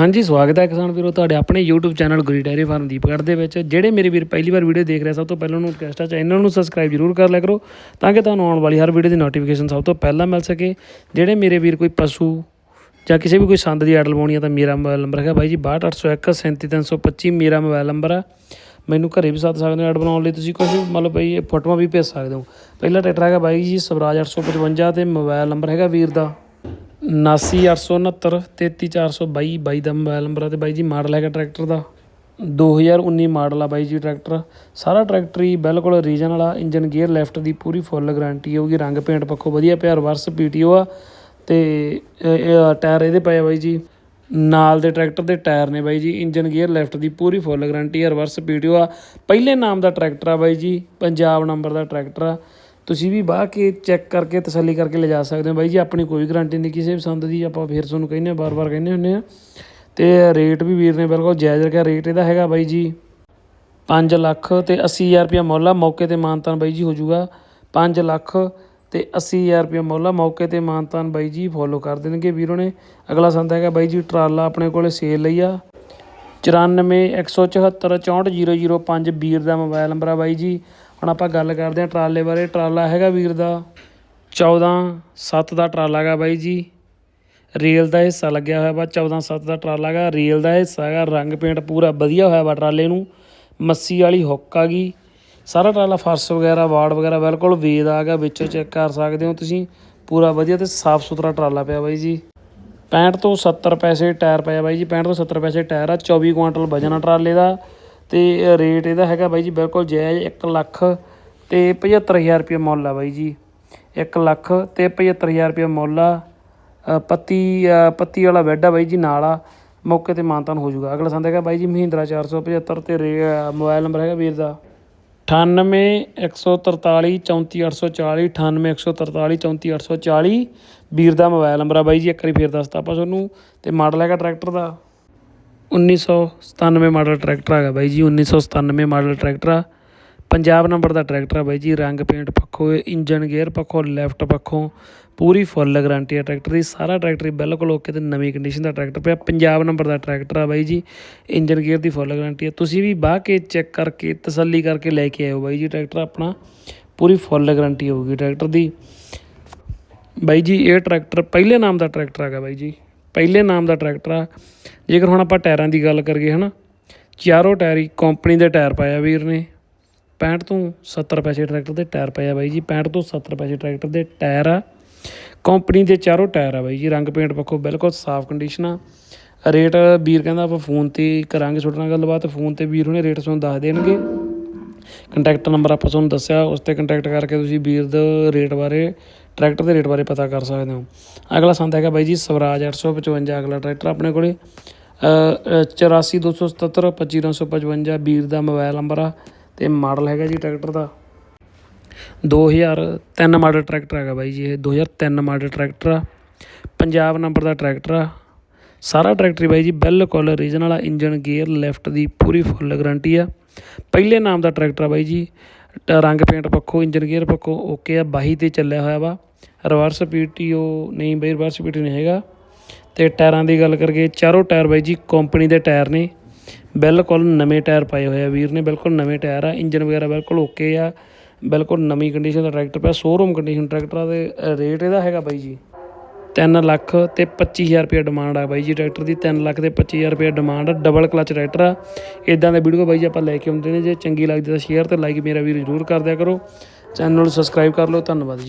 ਹਾਂਜੀ, ਸਵਾਗਤ ਹੈ ਕਿਸਾਨ ਵੀਰੋ ਤੁਹਾਡੇ ਆਪਣੇ YouTube channel Guri dairy farm Deepgarh ਦੇ ਵਿੱਚ, ਜਿਹੜੇ ਮੇਰੇ ਵੀਰ ਪਹਿਲੀ ਵਾਰ ਵੀਡੀਓ ਦੇਖ ਰਹੇ ਸਭ ਤੋਂ ਪਹਿਲਾਂ ਉਹਨੂੰ ਰਿਕਵੈਸਟ ਹੈ ਚੈਨਲ ਨੂੰ ਸਬਸਕ੍ਰਾਈਬ ਜ਼ਰੂਰ ਕਰ ਲਿਆ ਕਰੋ, ਤਾਂ ਕਿ ਤੁਹਾਨੂੰ ਆਉਣ ਵਾਲੀ ਹਰ ਵੀਡੀਓ ਦੀ ਨੋਟੀਫਿਕੇਸ਼ਨ ਸਭ ਤੋਂ ਪਹਿਲਾਂ ਮਿਲ ਸਕੇ। ਜਿਹੜੇ ਮੇਰੇ ਵੀਰ ਕੋਈ ਪਸ਼ੂ ਜਾਂ ਕਿਸੇ ਵੀ ਕੋਈ ਸੰਦ ਦੀ ਐਡ ਲਵਾਉਣੀ ਹੈ ਤਾਂ ਮੇਰਾ ਮੋਬਾਈਲ ਨੰਬਰ ਹੈਗਾ ਬਾਈ ਜੀ 62801 37325 ਮੇਰਾ ਮੋਬਾਈਲ ਨੰਬਰ ਆ। ਮੈਨੂੰ ਘਰੇ ਵੀ ਸੱਦ ਸਕਦੇ ਹੋ ਐਡ ਬਣਾਉਣ ਲਈ ਤੁਸੀਂ ਕੁਝ ਮਤਲਬ ਬਈ ਇਹ ਫੋਟੋਆਂ ਵੀ ਭੇਜ ਸਕਦੇ ਹੋ। ਪਹਿਲਾ ਟਰੈਕਟਰ ਹੈਗਾ ਬਾਈ ਜੀ, ਸਵਰਾਜ 855 ਤੇ ਮੋਬਾਈਲ ਨੰਬਰ ਹੈਗਾ ਵੀਰ ਦਾ। 79869 33422 ਬਾਈ ਦਾ ਮੋਬਾਈਲ ਨੰਬਰ ਆ ਤੇ ਬਾਈ ਜੀ ਮਾਡਲ ਹੈਗਾ ਟਰੈਕਟਰ ਦਾ। 2019 ਮਾਡਲ ਆ ਬਾਈ ਜੀ ਟਰੈਕਟਰ। ਸਾਰਾ ਟਰੈਕਟਰ ਹੀ ਬਿਲਕੁਲ ਰੀਜਨ ਵਾਲਾ ਇੰਜਨ ਗੇਅਰ ਲੈਫਟ ਦੀ ਪੂਰੀ ਫੁੱਲ ਗਾਰੰਟੀ ਹੋਊਗੀ, ਰੰਗ ਪੇਂਟ ਪੱਖੋਂ ਵਧੀਆ ਪਿਆ ਰਿਵਰਸ ਪੀਟੀਓ ਆ। ਤੇ ਇਹ- ਇਹ ਟਾਇਰ ਇਹਦੇ ਪਏ ਆ ਬਾਈ ਜੀ। ਨਾਲ ਦੇ ਟਰੈਕਟਰ ਦੇ ਟਾਇਰ ਨੇ ਬਾਈ ਜੀ ਇੰਜਨ ਗੇਅਰ ਲੈਫਟ ਦੀ ਪੂਰੀ ਫੁੱਲ ਗਾਰੰਟੀ ਆ ਰਿਵਰਸ ਪੀਟੀਓ ਆ। ਪਹਿਲੇ ਨਾਮ ਦਾ ਟਰੈਕਟਰ ਆ ਬਾਈ ਜੀ, ਪੰਜਾਬ ਨੰਬਰ ਦਾ ਟਰੈਕਟਰ ਆ। ਤੁਸੀਂ ਵੀ ਬਾਹ ਕੇ ਚੈੱਕ ਕਰਕੇ ਤਸੱਲੀ ਕਰਕੇ ਲਿਜਾ ਸਕਦੇ ਹੋ ਬਾਈ ਜੀ, ਆਪਣੀ ਕੋਈ ਗਰੰਟੀ ਨਹੀਂ, ਕਿਸੇ ਵੀ ਸੰਦ ਦੀ ਆਪਾਂ ਫਿਰ ਤੁਹਾਨੂੰ ਕਹਿੰਦੇ ਆ ਬਾਰ-ਬਾਰ ਕਹਿੰਦੇ ਹੁੰਦੇ ਆ ਤੇ ਰੇਟ ਵੀ ਵੀਰ ਨੇ ਬਿਲਕੁਲ ਜਾਇਜ਼ ਰੱਖਿਆ ਰੇਟ ਇਹਦਾ ਹੈਗਾ ਬਾਈ ਜੀ 5 ਲੱਖ ਤੇ 80000 ਰੁਪਇਆ ਮੁੱਲ ਆ, ਮੌਕੇ ਤੇ ਮਾਨਤਾਨ ਬਾਈ ਜੀ ਹੋ ਜਾਊਗਾ। 5 ਲੱਖ ਤੇ 80000 ਰੁਪਇਆ ਮੁੱਲ ਆ, ਮੌਕੇ ਤੇ ਮਾਨਤਾਨ ਬਾਈ ਜੀ ਫੋਲੋ ਕਰ ਦੇਣਗੇ ਵੀਰੋ ਨੇ। ਅਗਲਾ ਸੰਦ ਹੈਗਾ ਬਾਈ ਜੀ ਟਰਾਲਾ ਆਪਣੇ ਕੋਲੇ ਸੇਲ ਲਈ ਆ। 9417464005 ਵੀਰ ਦਾ ਮੋਬਾਈਲ ਨੰਬਰ ਆ ਬਾਈ ਜੀ। ਹੁਣ ਆਪਾਂ ਗੱਲ ਕਰਦੇ ਹਾਂ ਟਰਾਲੇ ਬਾਰੇ। ਟਰਾਲਾ ਹੈਗਾ ਵੀਰ ਦਾ। 14 7 ਦਾ ਟਰਾਲਾ ਹੈਗਾ ਬਾਈ ਜੀ। ਰੇਲ ਦਾ ਹਿੱਸਾ ਲੱਗਿਆ ਹੋਇਆ ਵਾ 14 7 ਦਾ ਟਰਾਲਾ ਹੈਗਾ। ਰੇਲ ਦਾ ਹਿੱਸਾ ਹੈਗਾ, ਰੰਗ ਪੇਂਟ ਪੂਰਾ ਵਧੀਆ ਹੋਇਆ ਵਾ ਟਰਾਲੇ ਨੂੰ। ਮੱਸੀ ਵਾਲੀ ਹੁੱਕ ਆ ਗਈ। ਸਾਰਾ ਟਰਾਲਾ ਫਰਸ਼ ਵਗੈਰਾ, ਵਾਰਡ ਵਗੈਰਾ ਬਿਲਕੁਲ ਵੇਦ ਆ ਗਿਆ, ਵਿੱਚੋਂ ਚੈੱਕ ਕਰ ਸਕਦੇ ਹੋ ਤੁਸੀਂ। ਪੂਰਾ ਵਧੀਆ ਤੇ ਸਾਫ਼ ਸੁਥਰਾ ਟਰਾਲਾ ਪਿਆ ਬਾਈ ਜੀ। 65 ਤੋਂ 70 ਪੈਸੇ ਟਾਇਰ ਪਿਆ ਬਾਈ ਜੀ। 65 ਤੋਂ 70 ਪੈਸੇ ਟਾਇਰ ਆ। 24 ਕੁਆਂਟਲ ਵਜਨ ਆ ਟਰਾਲੇ ਦਾ। ਤੇ ਰੇਟ ਇਹਦਾ ਹੈਗਾ ਬਾਈ ਜੀ ਬਿਲਕੁਲ ਜਾਇਜ਼ 1 ਲੱਖ ਤੇ 75000 ਰੁਪਏ ਮੁੱਲ ਆ ਬਾਈ ਜੀ। 1 ਲੱਖ ਤੇ 75000 ਰੁਪਏ ਮੁੱਲ ਆ। ਪੱਤੀ ਪੱਤੀ ਵਾਲਾ ਬੈੱਡ ਆ ਬਾਈ ਜੀ ਨਾਲ ਆ। ਮੌਕੇ ਤੇ ਮਾਨਤਾਨ ਹੋ ਜਾਊਗਾ। ਅਗਲਾ ਸੰਦ ਹੈਗਾ ਬਾਈ ਜੀ ਮਹਿੰਦਰਾ 475 ਤੇ ਰੇ ਅ, ਮੋਬਾਈਲ ਨੰਬਰ ਹੈਗਾ ਵੀਰ ਦਾ। 98 143 34 840 98 143 34 840 ਵੀਰ ਦਾ ਮੋਬਾਈਲ ਨੰਬਰ ਆ ਬਾਈ ਜੀ ਇੱਕ ਵਾਰੀ ਫੇਰ ਦੱਸਤਾ ਆਪਾਂ ਤੁਹਾਨੂੰ। ਤੇ ਮਾਡਲ ਹੈਗਾ ਟਰੈਕਟਰ ਦਾ। 1997 ਮਾਡਲ ਟਰੈਕਟਰ ਹੈਗਾ ਬਾਈ ਜੀ 1997 ਮਾਡਲ ਟਰੈਕਟਰ ਆ। ਪੰਜਾਬ ਨੰਬਰ ਦਾ ਟਰੈਕਟਰ ਆ ਬਾਈ ਜੀ, ਰੰਗ ਪੇਂਟ ਪੱਖੋਂ, ਇੰਜਨ ਗੇਅਰ ਪੱਖੋਂ, ਲੈਫਟ ਪੱਖੋਂ, ਪੂਰੀ ਫੁੱਲ ਗਾਰੰਟੀ ਆ ਟਰੈਕਟਰ ਦੀ। ਸਾਰਾ ਟਰੈਕਟਰ ਬਿਲਕੁਲ ਓਕੇ ਤੇ ਨਵੀਂ ਕੰਡੀਸ਼ਨ ਦਾ ਟਰੈਕਟਰ ਪਿਆ। ਪੰਜਾਬ ਨੰਬਰ ਦਾ ਟਰੈਕਟਰ ਆ ਬਾਈ ਜੀ, ਇੰਜਨ ਗੇਅਰ ਦੀ ਫੁੱਲ ਗਾਰੰਟੀ ਆ। ਤੁਸੀਂ ਵੀ ਬਾਹ ਕੇ ਚੈੱਕ ਕਰਕੇ, ਤਸੱਲੀ ਕਰਕੇ ਲੈ ਕੇ ਆਇਓ ਬਾਈ ਜੀ ਟਰੈਕਟਰ ਆਪਣਾ। ਪੂਰੀ ਫੁੱਲ ਗਾਰੰਟੀ ਹੋਊਗੀ ਟਰੈਕਟਰ ਦੀ। ਬਾਈ ਜੀ, ਇਹ ਟਰੈਕਟਰ ਪਹਿਲੇ ਨਾਮ ਦਾ ਟਰੈਕਟਰ ਹੈਗਾ ਬਾਈ ਜੀ। ਪਹਿਲੇ ਨਾਮ ਦਾ ਟਰੈਕਟਰ ਆ। ਜੇਕਰ ਹੁਣ ਆਪਾਂ ਟਾਇਰਾਂ ਦੀ ਗੱਲ ਕਰੀਏ ਹਨਾ, ਚਾਰੋਂ ਟਾਇਰ ਹੀ ਕੰਪਨੀ ਦੇ ਟਾਇਰ ਪਾਇਆ ਵੀਰ ਨੇ। 65 ਤੋਂ 70 ਪੈਸੇ ਟਰੈਕਟਰ ਦੇ ਟਾਇਰ ਪਾਇਆ ਬਾਈ ਜੀ 65 ਤੋਂ 70 ਪੈਸੇ ਟਰੈਕਟਰ ਦੇ ਟਾਇਰ ਆ। ਕੰਪਨੀ ਦੇ ਚਾਰੋਂ ਟਾਇਰ ਆ ਬਾਈ ਜੀ, ਰੰਗ ਪੇਂਟ ਪੱਖੋਂ ਬਿਲਕੁਲ ਸਾਫ਼ ਕੰਡੀਸ਼ਨ ਆ। ਰੇਟ ਵੀਰ ਕਹਿੰਦਾ ਆਪਾਂ ਫੋਨ ਤੇ ਕਰਾਂਗੇ ਤੁਹਾਡੇ ਨਾਲ ਗੱਲਬਾਤ ਫੋਨ ਤੇ ਵੀਰ ਉਹਨੇ ਰੇਟ ਤੁਹਾਨੂੰ ਦੱਸ ਦੇਣਗੇ। ਕੰਟੈਕਟ ਨੰਬਰ ਆਪਾਂ ਤੁਹਾਨੂੰ ਦੱਸਿਆ, ਉਸ ਤੇ ਕੰਟੈਕਟ ਕਰਕੇ ਤੁਸੀਂ ਵੀਰ ਦੇ ਰੇਟ ਬਾਰੇ ਟਰੈਕਟਰ ਦੇ ਰੇਟ ਬਾਰੇ ਪਤਾ ਕਰ ਸਕਦੇ ਹੋ। ਅਗਲਾ ਸੰਦ ਹੈਗਾ ਬਾਈ ਜੀ ਸਵਰਾਜ 855 ਅਗਲਾ ਟਰੈਕਟਰ ਆਪਣੇ ਕੋਲੇ। 84277 25955 ਵੀਰ ਦਾ ਮੋਬਾਈਲ ਨੰਬਰ ਆ ਤੇ ਮਾਡਲ ਹੈਗਾ ਜੀ ਟਰੈਕਟਰ ਦਾ। 2003 ਮਾਡਲ ਟਰੈਕਟਰ ਹੈਗਾ ਬਾਈ ਜੀ ਇਹ 2003 ਮਾਡਲ ਟਰੈਕਟਰ ਆ। ਪੰਜਾਬ ਨੰਬਰ ਦਾ ਟਰੈਕਟਰ ਆ। ਸਾਰਾ ਟਰੈਕਟਰ ਬਾਈ ਜੀ ਬਿਲਕੁਲ ਰੀਜਨ ਵਾਲਾ ਇੰਜਨ ਗੇਅਰ ਲੈਫਟ ਦੀ ਪੂਰੀ ਫੁੱਲ ਗਾਰੰਟੀ ਆ। ਪਹਿਲੇ ਨਾਮ ਦਾ ਟਰੈਕਟਰ ਆ ਬਾਈ ਜੀ, ਰੰਗ ਪੇਂਟ ਪੱਖੋਂ ਇੰਜਨ ਗੇਅਰ ਪੱਖੋਂ ਓਕੇ ਆ, ਬਾਹੀ ਤੇ ਚੱਲਿਆ ਹੋਇਆ ਵਾ। ਰਿਵਰਸ ਪੀਟੀਓ ਨਹੀਂ ਬਈ ਰਿਵਰਸ ਪੀਟੀ ਨਹੀਂ ਹੈਗਾ। ਤੇ ਟਾਇਰਾਂ ਦੀ ਗੱਲ ਕਰੀਏ ਚਾਰੋਂ ਟਾਇਰ ਬਾਈ ਜੀ ਕੰਪਨੀ ਦੇ ਟਾਇਰ ਨੇ। ਬਿਲਕੁਲ ਨਵੇਂ ਟਾਇਰ ਪਾਏ ਹੋਏ ਆ ਵੀਰ ਨੇ, ਬਿਲਕੁਲ ਨਵੇਂ ਟਾਇਰ ਆ। ਇੰਜਨ ਵਗੈਰਾ ਬਿਲਕੁਲ ਓਕੇ ਆ। ਬਿਲਕੁਲ ਨਵੀਂ ਕੰਡੀਸ਼ਨ ਦਾ ਟਰੈਕਟਰ ਪਿਆ ਸ਼ੋਰੂਮ ਕੰਡੀਸ਼ਨ ਟਰੈਕਟਰ ਆ ਤੇ ਰੇਟ ਇਹਦਾ ਹੈਗਾ ਬਾਈ ਜੀ। 3 ਲੱਖ ਤੇ 25000 ਰੁਪਏ ਡਿਮਾਂਡ ਆ ਬਾਈ ਜੀ ਟਰੈਕਟਰ ਦੀ। 3 ਲੱਖ ਤੇ 25000 ਰੁਪਏ ਡਿਮਾਂਡ ਆ ਡਬਲ ਕਲਚ ਟਰੈਕਟਰ ਆ। ਇਦਾਂ ਦੇ ਵੀਡੀਓ ਬਾਈ ਜੀ ਆਪਾਂ ਲੈ ਕੇ ਆਉਂਦੇ ਨੇ। ਜੇ ਚੰਗੀ ਲੱਗਦੀ ਤਾਂ ਸ਼ੇਅਰ ਤੇ ਲਾਈਕ ਮੇਰਾ ਵੀਰ ਜ਼ਰੂਰ ਕਰ ਦਿਆ ਕਰੋ। ਚੈਨਲ ਨੂੰ ਸਬਸਕ੍ਰਾਈਬ ਕਰ ਲਓ। ਧੰਨਵਾਦ ਜੀ।